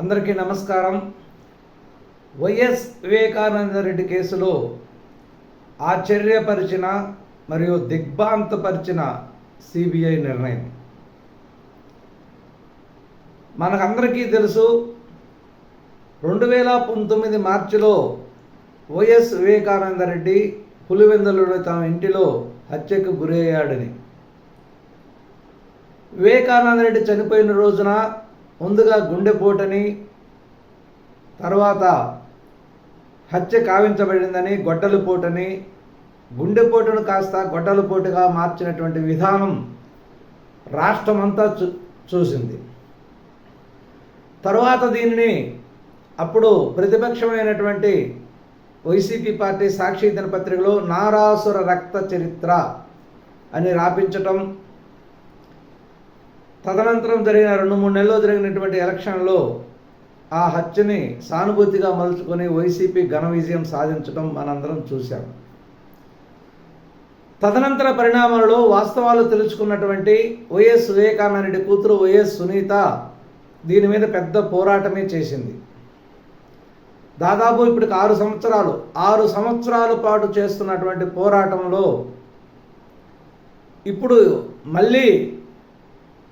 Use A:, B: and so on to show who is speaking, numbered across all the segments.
A: అందరికీ నమస్కారం. వైఎస్ వివేకానంద రెడ్డి కేసులో ఆశ్చర్యపరిచిన మరియు దిగ్భాంతపరిచిన సిబిఐ నిర్ణయం. మనకందరికీ తెలుసు రెండు వేల పంతొమ్మిది మార్చిలో వైఎస్ వివేకానంద రెడ్డి పులివెందులలో తమ ఇంటిలో హత్యకు గురయ్యాడని. వివేకానంద రెడ్డి చనిపోయిన రోజున ముందుగా గుండెపోటని తర్వాత హత్య కావించబడిందని గొడ్డలిపోటని గుండెపోటును కాస్త గొడ్డలిపోటుగా మార్చినటువంటి విధానం రాష్ట్రమంతా చూ చూసింది. తర్వాత దీనిని అప్పుడు ప్రతిపక్షమైనటువంటి వైసీపీ పార్టీ సాక్షి దినపత్రికలో నారాసుర రక్త చరిత్ర అని రాపించటం తదనంతరం జరిగిన రెండు మూడు నెలల్లో జరిగినటువంటి ఎలక్షన్లో ఆ హత్యని సానుభూతిగా మలుచుకొని వైసీపీ ఘన విజయం సాధించడం మనందరం చూశాం. తదనంతర పరిణామాలలో వాస్తవాలు తెలుసుకున్నటువంటి వైఎస్ వివేకానందరెడ్డి కూతురు వైఎస్ సునీత దీని మీద పెద్ద పోరాటమే చేసింది. దాదాపు ఇప్పటికి ఆరు సంవత్సరాలు ఆరు సంవత్సరాల పాటు చేస్తున్నటువంటి పోరాటంలో ఇప్పుడు మళ్ళీ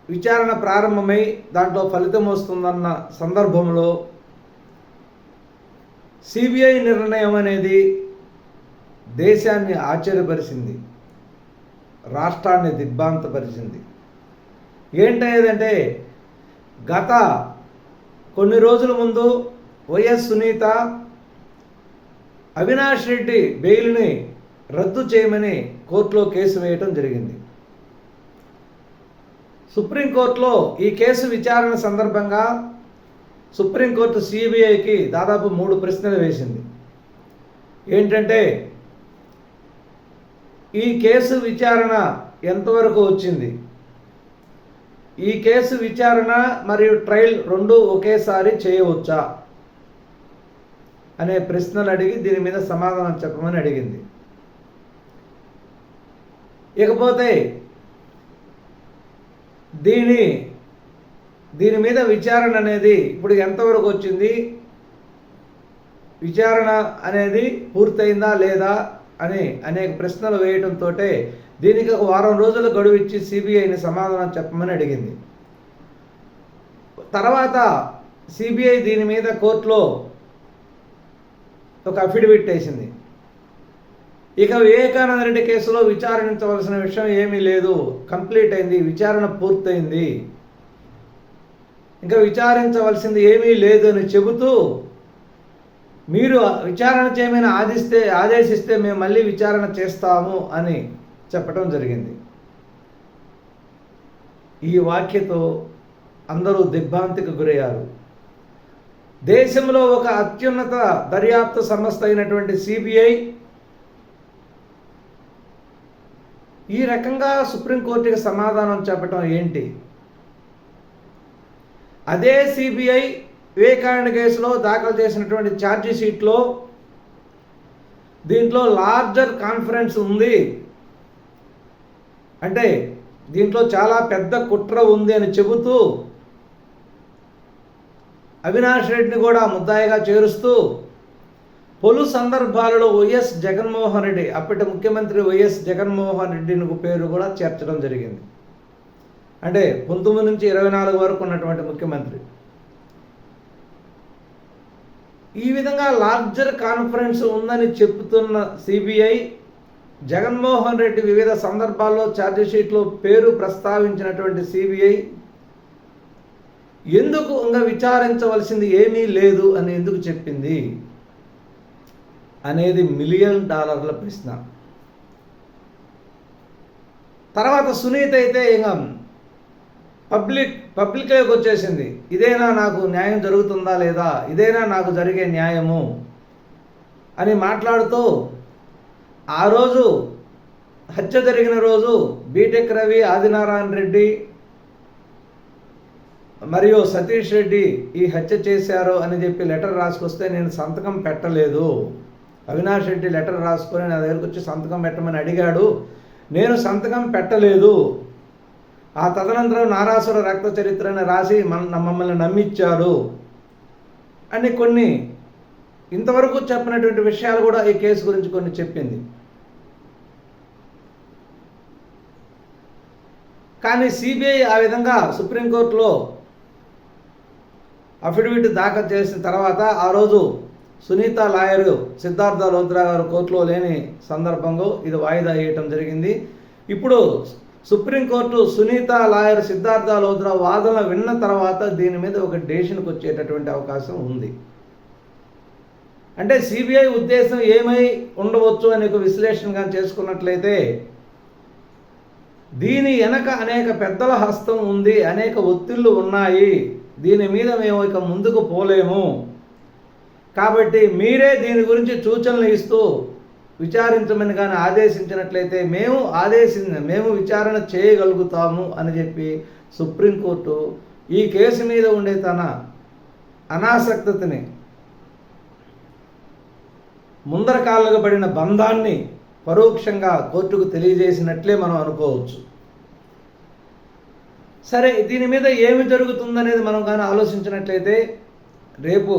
A: విచారణ ప్రారంభమై దాంట్లో ఫలితం వస్తుందన్న సందర్భంలో సిబిఐ నిర్ణయం అనేది దేశాన్ని ఆశ్చర్యపరిచింది రాష్ట్రాన్ని దిగ్భాంతపరిచింది ఏంటనేదంటే గత కొన్ని రోజుల ముందు వైఎస్ సునీత అవినాష్ రెడ్డి బెయిల్ని రద్దు చేయమని కోర్టులో కేసు వేయటం జరిగింది. సుప్రీంకోర్టులో ఈ కేసు విచారణ సందర్భంగా సుప్రీంకోర్టు సిబిఐకి దాదాపు మూడు ప్రశ్నలు వేసింది. ఏంటంటే ఈ కేసు విచారణ ఎంతవరకు వచ్చింది? ఈ కేసు విచారణ మరియు ట్రయల్ రెండు ఒకేసారి చేయవచ్చా? అనే ప్రశ్నలు అడిగి దీని మీద సమాధానం చెప్పమని అడిగింది. ఇకపోతే దీని దీని మీద విచారణ అనేది ఇప్పుడు ఎంతవరకు వచ్చింది? విచారణ అనేది పూర్తయిందా లేదా అని అనేక ప్రశ్నలు వేయడంతో దీనికి ఒక వారం రోజులు గడువు ఇచ్చి సిబిఐని సమాధానం చెప్పమని అడిగింది. తర్వాత సిబిఐ దీని మీద కోర్టులో ఒక అఫిడవిట్ వేసింది. ఇక వివేకానంద రెడ్డి కేసులో విచారించవలసిన విషయం ఏమీ లేదు. కంప్లీట్ అయింది. విచారణ పూర్తయింది. ఇంకా విచారించవలసింది ఏమీ లేదు అని చెబుతూ మీరు విచారణ చేయమని ఆదిస్తే ఆదేశిస్తే మేము మళ్ళీ విచారణ చేస్తాము అని చెప్పడం జరిగింది. ఈ వాక్యతో అందరూ దిగ్భ్రాంతికి గురయ్యారు. దేశంలో ఒక అత్యున్నత దర్యాప్తు సంస్థ అయినటువంటి సిబిఐ ఈ రకంగా సుప్రీంకోర్టుకి సమాధానం చెప్పడం ఏంటి? అదే సిబిఐ వివేకానంద కేసులో దాఖలు చేసినటువంటి ఛార్జీ షీట్లో దీంట్లో లార్జర్ కాన్ఫరెన్స్ ఉంది. అంటే దీంట్లో చాలా పెద్ద కుట్ర ఉంది అని చెబుతూ అవినాష్ రెడ్డిని కూడా ముద్దాయిగా చేరుస్తూ పలు సందర్భాలలో వైఎస్ జగన్మోహన్ రెడ్డి అప్పటి ముఖ్యమంత్రి వైఎస్ జగన్మోహన్ రెడ్డిని పేరు కూడా చేర్చడం జరిగింది. అంటే పంతొమ్మిది నుంచి ఇరవై నాలుగు వరకు ఉన్నటువంటి ముఖ్యమంత్రి. ఈ విధంగా లార్జర్ కాన్ఫరెన్స్ ఉందని చెప్తున్న సిబిఐ జగన్మోహన్ రెడ్డి వివిధ సందర్భాల్లో ఛార్జిషీట్లో పేరు ప్రస్తావించినటువంటి సిబిఐ ఎందుకు ఇంకా విచారించవలసింది ఏమీ లేదు అని ఎందుకు చెప్పింది? అనేది మిలియన్ డాలర్ల ప్రశ్న. తర్వాత సునీత అయితే ఇంకా పబ్లిక్ పబ్లిక్లోకి వచ్చేసింది. ఇదేనా నాకు న్యాయం జరుగుతుందా లేదా? ఇదేనా నాకు జరిగే న్యాయము? అని మాట్లాడుతూ ఆ రోజు హత్య జరిగిన రోజు బీటెక్ రవి ఆదినారాయణ రెడ్డి మరియు సతీష్ రెడ్డి ఈ హత్య చేశారు అని చెప్పి లెటర్ రాసుకొస్తే నేను సంతకం పెట్టలేదు. అవినాష్ రెడ్డి లెటర్ రాసుకొని నా దగ్గరకు వచ్చి సంతకం పెట్టమని అడిగాడు. నేను సంతకం పెట్టలేదు. ఆ తదనంతరం నారాసుర రక్త చరిత్రని రాసి మన మమ్మల్ని నమ్మిచ్చారు. అని కొన్ని ఇంతవరకు చెప్పినటువంటి విషయాలు కూడా ఈ కేసు గురించి కొన్ని చెప్పింది. కానీ సిబిఐ ఆ విధంగా సుప్రీంకోర్టులో అఫిడవిట్ దాఖలు చేసిన తర్వాత ఆ రోజు సునీత లాయరు సిద్ధార్థ లోత్రా గారు కోర్టులో లేని సందర్భంలో ఇది వాయిదా వేయటం జరిగింది. ఇప్పుడు supreme court Sunitha lawyer Siddharth Luthra వాదన విన్న తర్వాత దీని మీద ఒక డెసిషన్కి వచ్చేటటువంటి అవకాశం ఉంది. అంటే సిబిఐ ఉద్దేశం ఏమై ఉండవచ్చు అనే ఒక విశ్లేషణగా చేసుకున్నట్లయితే దీని వెనక అనేక పెద్దల హస్తం ఉంది అనేక ఒత్తిళ్ళు ఉన్నాయి. దీని మీద మేము ఇక ముందుకు పోలేము. కాబట్టి మీరే దీని గురించి సూచనలు ఇస్తూ విచారించమని కానీ ఆదేశించినట్లయితే మేము ఆదేశించిన మేము విచారణ చేయగలుగుతాము అని చెప్పి సుప్రీంకోర్టు ఈ కేసు మీద ఉండే తన అనాసక్తతని ముందర కాళ్ళకు పడిన బంధాన్ని పరోక్షంగా కోర్టుకు తెలియజేసినట్లే మనం అనుకోవచ్చు. సరే దీని మీద ఏమి జరుగుతుందనేది మనం కానీ ఆలోచించినట్లయితే రేపు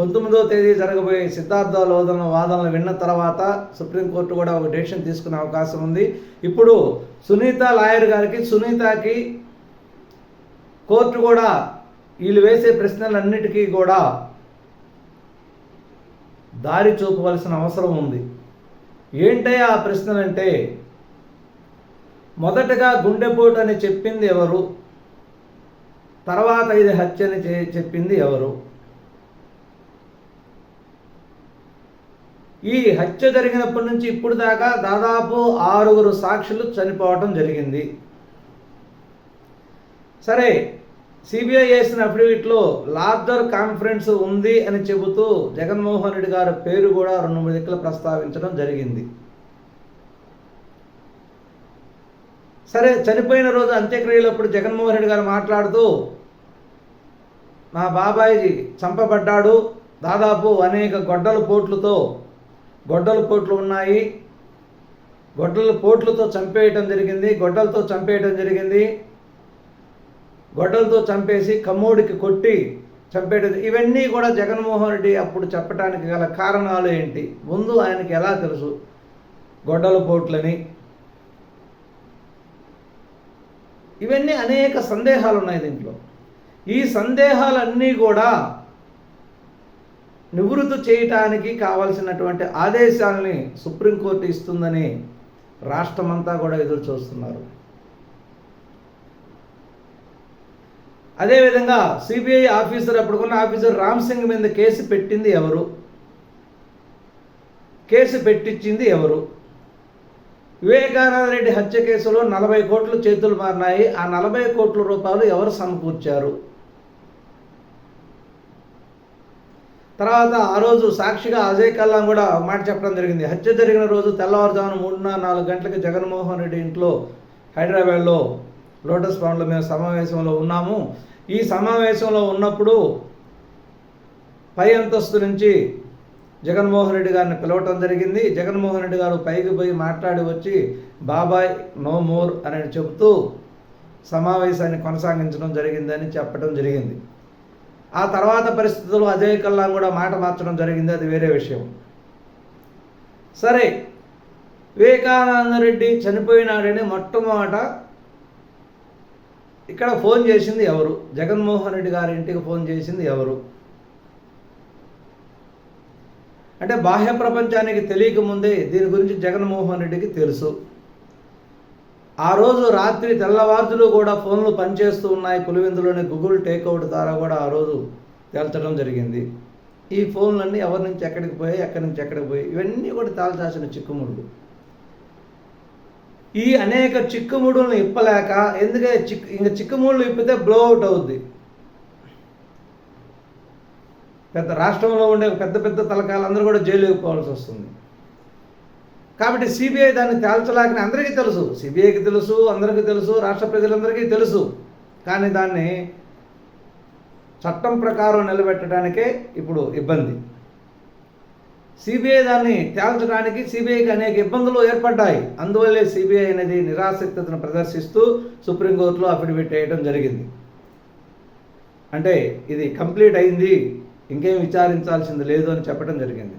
A: పంతొమ్మిదో తేదీ జరగబోయే సిద్ధార్థ లోదన వాదనలు విన్న తర్వాత సుప్రీంకోర్టు కూడా ఒక డెసిషన్ తీసుకునే అవకాశం ఉంది. ఇప్పుడు సునీత లాయర్ గారికి సునీతకి కోర్టు కూడా వీళ్ళు వేసే ప్రశ్నలన్నిటికీ కూడా దారి చూపవలసిన అవసరం ఉంది. ఏంటయ్యా ఆ ప్రశ్నలంటే మొదటగా గుండెపోటు అని చెప్పింది ఎవరు? తర్వాత ఇది హత్య అని చే- చెప్పింది ఎవరు? ఈ హత్య జరిగినప్పటి నుంచి ఇప్పుడు దాకా దాదాపు ఆరుగురు సాక్షులు చనిపోవటం జరిగింది. సరే సిబిఐ చేసిన అఫిడవిట్లో లార్జర్ కాన్ఫరెన్స్ ఉంది అని చెబుతూ జగన్మోహన్ రెడ్డి గారి పేరు కూడా రెండు మూడు దిక్కులు ప్రస్తావించడం జరిగింది. సరే చనిపోయిన రోజు అంత్యక్రియలప్పుడు జగన్మోహన్ రెడ్డి గారు మాట్లాడుతూ మా బాబాయి చంపబడ్డాడు. దాదాపు అనేక గొడ్డల పోట్లతో గొడ్డల పోట్లు ఉన్నాయి. గొడ్డల పోట్లతో చంపేయటం జరిగింది. గొడ్డలతో చంపేయటం జరిగింది. గొడ్డలతో చంపేసి కమ్మోడికి కొట్టి చంపేయటం ఇవన్నీ కూడా జగన్మోహన్ రెడ్డి అప్పుడు చెప్పడానికి గల కారణాలు ఏంటి? ముందు ఆయనకి ఎలా తెలుసు గొడ్డల పోట్లని? ఇవన్నీ అనేక సందేహాలు ఉన్నాయి దీంట్లో. ఈ సందేహాలన్నీ కూడా నివృత్తి చేయటానికి కావాల్సినటువంటి ఆదేశాలని సుప్రీంకోర్టు ఇస్తుందని రాష్ట్రమంతా కూడా ఎదురు చూస్తున్నారు. అదేవిధంగా సిబిఐ ఆఫీసర్ అప్పుడుకున్న ఆఫీసర్ రామ్ సింగ్ మీద కేసు పెట్టింది ఎవరు? కేసు పెట్టించింది ఎవరు? వివేకానంద రెడ్డి హత్య కేసులో నలభై కోట్లు చేతులు మారినాయి. ఆ నలభై కోట్ల రూపాయలు ఎవరు సమకూర్చారు? తర్వాత ఆ రోజు సాక్షిగా అజయ్ కల్లాం కూడా మాట చెప్పడం జరిగింది. హత్య జరిగిన రోజు తెల్లవారుజామున మూడున్నర నాలుగు గంటలకు జగన్మోహన్ రెడ్డి ఇంట్లో హైదరాబాద్లో లోటస్ పౌండ్లో మేము సమావేశంలో ఉన్నాము. ఈ సమావేశంలో ఉన్నప్పుడు పై అంతస్తు నుంచి జగన్మోహన్ రెడ్డి గారిని పిలవటం జరిగింది. జగన్మోహన్ రెడ్డి గారు పైకి పోయి మాట్లాడి వచ్చి బాబాయ్ నో మోర్ అని చెబుతూ సమావేశాన్ని కొనసాగించడం జరిగిందని చెప్పడం జరిగింది. ఆ తర్వాత పరిస్థితుల్లో అజయ్ కల్లాం కూడా మాట మార్చడం జరిగింది అది వేరే విషయం. సరే వివేకానంద రెడ్డి చనిపోయినాడని మొట్టమొదట ఇక్కడ ఫోన్ చేసింది ఎవరు? జగన్మోహన్ రెడ్డి గారి ఇంటికి ఫోన్ చేసింది ఎవరు? అంటే బాహ్య ప్రపంచానికి తెలియక ముందే దీని గురించి జగన్మోహన్ రెడ్డికి తెలుసు. ఆ రోజు రాత్రి తెల్లవారుజులు కూడా ఫోన్లు పనిచేస్తూ ఉన్నాయి. పులివెందులోని గూగుల్ టేక్అవుట్ ద్వారా కూడా ఆ రోజు తేల్చడం జరిగింది. ఈ ఫోన్లన్నీ ఎవరి నుంచి ఎక్కడికి పోయాయి ఎక్కడి నుంచి ఎక్కడికి పోయి ఇవన్నీ కూడా తేల్చాల్సిన చిక్కుముడులు ఈ అనేక చిక్కుముడులను ఇప్పలేక ఎందుకంటే చిక్ ఇంకా చిక్కుముడులు ఇప్పితే బ్లో అవుట్ అవుద్ది. పెద్ద రాష్ట్రంలో ఉండే పెద్ద పెద్ద తలకాయలు అందరూ కూడా జైలుకి పోవాల్సి వస్తుంది. కాబట్టి సిబిఐ దాన్ని తేల్చలేకని అందరికీ తెలుసు. సిబిఐకి తెలుసు అందరికీ తెలుసు రాష్ట్ర ప్రజలందరికీ తెలుసు. కానీ దాన్ని చట్టం ప్రకారం నిలబెట్టడానికే ఇప్పుడు ఇబ్బంది. సిబిఐ దాన్ని తేల్చడానికి సిబిఐకి అనేక ఇబ్బందులు ఏర్పడ్డాయి. అందువల్లే సిబిఐ అనేది నిరాసక్తతను ప్రదర్శిస్తూ సుప్రీంకోర్టులో అఫిడవిట్ వేయడం జరిగింది. అంటే ఇది కంప్లీట్ అయింది ఇంకేం విచారించాల్సింది లేదు అని చెప్పడం జరిగింది.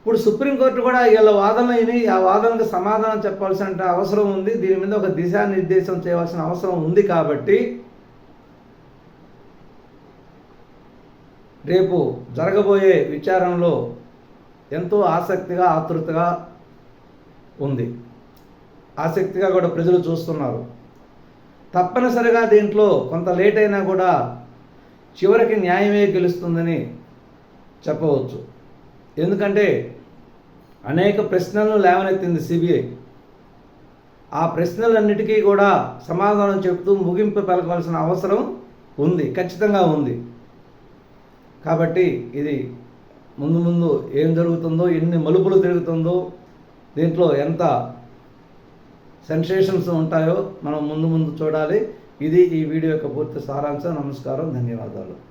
A: ఇప్పుడు సుప్రీంకోర్టు కూడా వీళ్ళ వాదనలు విని ఆ వాదనకు సమాధానం చెప్పాల్సిన అవసరం ఉంది. దీని మీద ఒక దిశానిర్దేశం చేయవలసిన అవసరం ఉంది కాబట్టి రేపు జరగబోయే విచారణలో ఎంతో ఆసక్తిగా ఆతృతగా ఉంది. ఆసక్తిగా కూడా ప్రజలు చూస్తున్నారు. తప్పనిసరిగా దీంట్లో కొంత లేట్ అయినా కూడా చివరికి న్యాయమే గెలుస్తుందని చెప్పవచ్చు. ఎందుకంటే అనేక ప్రశ్నలను లేవనెత్తింది సిబిఐ. ఆ ప్రశ్నలన్నిటికీ కూడా సమాధానం చెప్తూ ముగింపు పలకవలసిన అవసరం ఉంది ఖచ్చితంగా ఉంది. కాబట్టి ఇది ముందు ముందు ఏం జరుగుతుందో ఎన్ని మలుపులు తిరుగుతుందో దీంట్లో ఎంత సెన్సేషన్స్ ఉంటాయో మనం ముందు ముందు చూడాలి. ఇది ఈ వీడియో యొక్క పూర్తి సారాంశం. నమస్కారం ధన్యవాదాలు.